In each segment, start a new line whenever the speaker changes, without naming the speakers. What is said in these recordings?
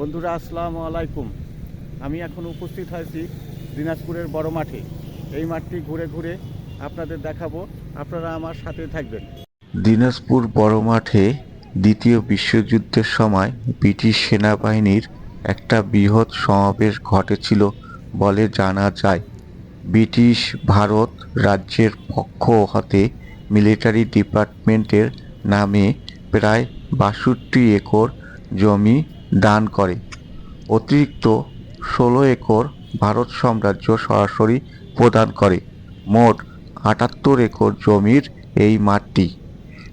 বন্ধুরা, আসসালামু আলাইকুম। আমি এখন উপস্থিত হয়েছি দিনাজপুরের বড় মাঠে। এই মাঠটি ঘুরে ঘুরে আপনাদের দেখাবো। আপনারা আমার সাথে থাকবেন।
দিনাজপুর বড় মাঠে দ্বিতীয় বিশ্বযুদ্ধের সময় ব্রিটিশ সেনাবাহিনীর একটা বৃহৎ সমাবেশ ঘটেছিল বলে জানা যায়। ব্রিটিশ ভারত রাজ্যের পক্ষ হতে মিলিটারি ডিপার্টমেন্টের নামে প্রায় বাষট্টি একর জমি দান করে। অতিরিক্ত ষোলো একর ভারত সাম্রাজ্য সরাসরি প্রদান করে। মোট আটাত্তর একর জমির এই মাঠটি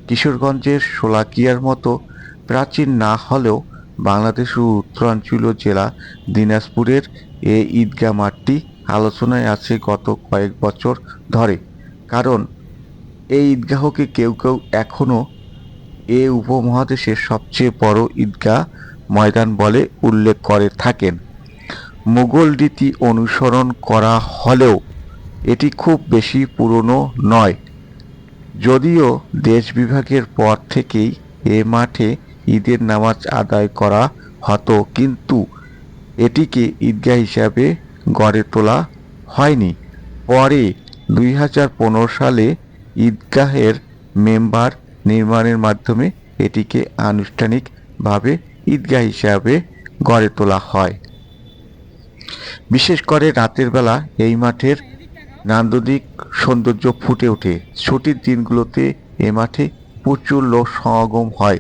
কিশোরগঞ্জের শোলাকিয়ার মতো প্রাচীন না হলেও বাংলাদেশের উত্তরাঞ্চলীয় জেলা দিনাজপুরের এই ঈদগাহ মাঠটি আলোচনায় আছে গত কয়েক বছর ধরে। কারণ এই ঈদগাহকে কেউ কেউ এখনও এ উপমহাদেশের সবচেয়ে বড় ঈদগাহ ময়দান বলে উল্লেখ করে থাকেন। মুঘল রীতি অনুসরণ করা হলেও এটি খুব বেশি পুরনো নয়। যদিও দেশ বিভাগের পর থেকেই এ মাঠে ঈদের নামাজ আদায় করা হতো, কিন্তু এটিকে ঈদগাহ হিসাবে গড়ে তোলা হয়নি। পরে দুই হাজার পনেরো সালে ঈদগাহের মেম্বার নির্মাণের মাধ্যমে এটিকে আনুষ্ঠানিকভাবে ঈদগাহ হিসাবে গড়ে তোলা হয়। বিশেষ করে রাতের বেলা এই মাঠের নান্দনিক সৌন্দর্য ফুটে ওঠে। ছুটির দিনগুলোতে এ মাঠে প্রচুর লোক সমাগম হয়।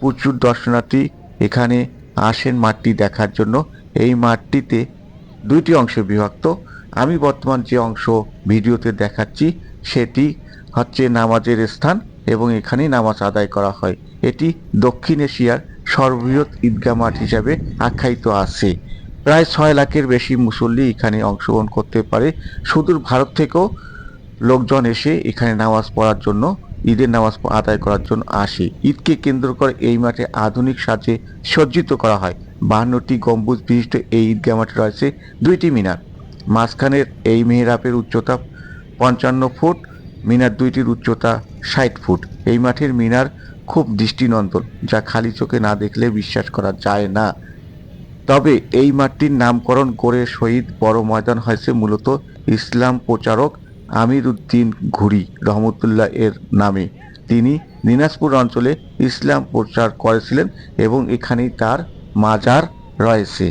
প্রচুর দর্শনার্থী এখানে আসেন মাঠটি দেখার জন্য। এই মাঠটিতে দুইটি অংশে বিভক্ত। আমি বর্তমান যে অংশ ভিডিওতে দেখাচ্ছি, সেটি হচ্ছে নামাজের স্থান এবং এখানেই নামাজ আদায় করা হয়। এটি দক্ষিণ এশিয়ার সর্ববৃহৎ ঈদগাহ মাঠ হিসাবে আখ্যায়িত আছে। প্রায় ছয় লাখের বেশি মুসল্লি এখানে অংশগ্রহণ করতে পারে। সুদূর ভারত থেকেও লোকজন এসে এখানে নামাজ পড়ার জন্য, ঈদের নামাজ আদায় করার জন্য আসে। ঈদকে কেন্দ্র করে এই মাঠে আধুনিক সাজে সজ্জিত করা হয়। বাহান্নটি গম্বুজ বিশিষ্ট এই ঈদগাহ মাঠে রয়েছে দুইটি মিনার। মাঝখানের এই মেহরাবের উচ্চতা পঞ্চান্ন ফুট মিনার দুইটির উচ্চতা ষাট ফুট। এই মাঠের মিনার খুব দৃষ্টিনন্দন, যা খালি চোখে না দেখলে বিশ্বাস করা যায় না। তবে এই মাঠটির নামকরণ করে শহীদ বড় ময়দান হয়েছে মূলত ইসলাম প্রচারক আমির উদ্দিন ঘুরি, রহমতুল্লাহ এর নামে। তিনি দিনাজপুর অঞ্চলে ইসলাম প্রচার করেছিলেন এবং এখানেই তার মাজার রয়েছে।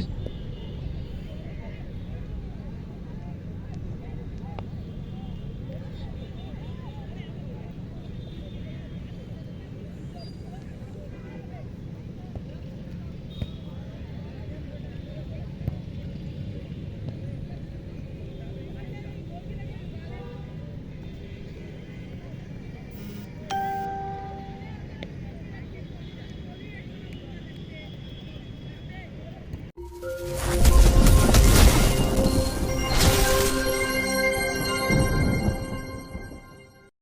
thank you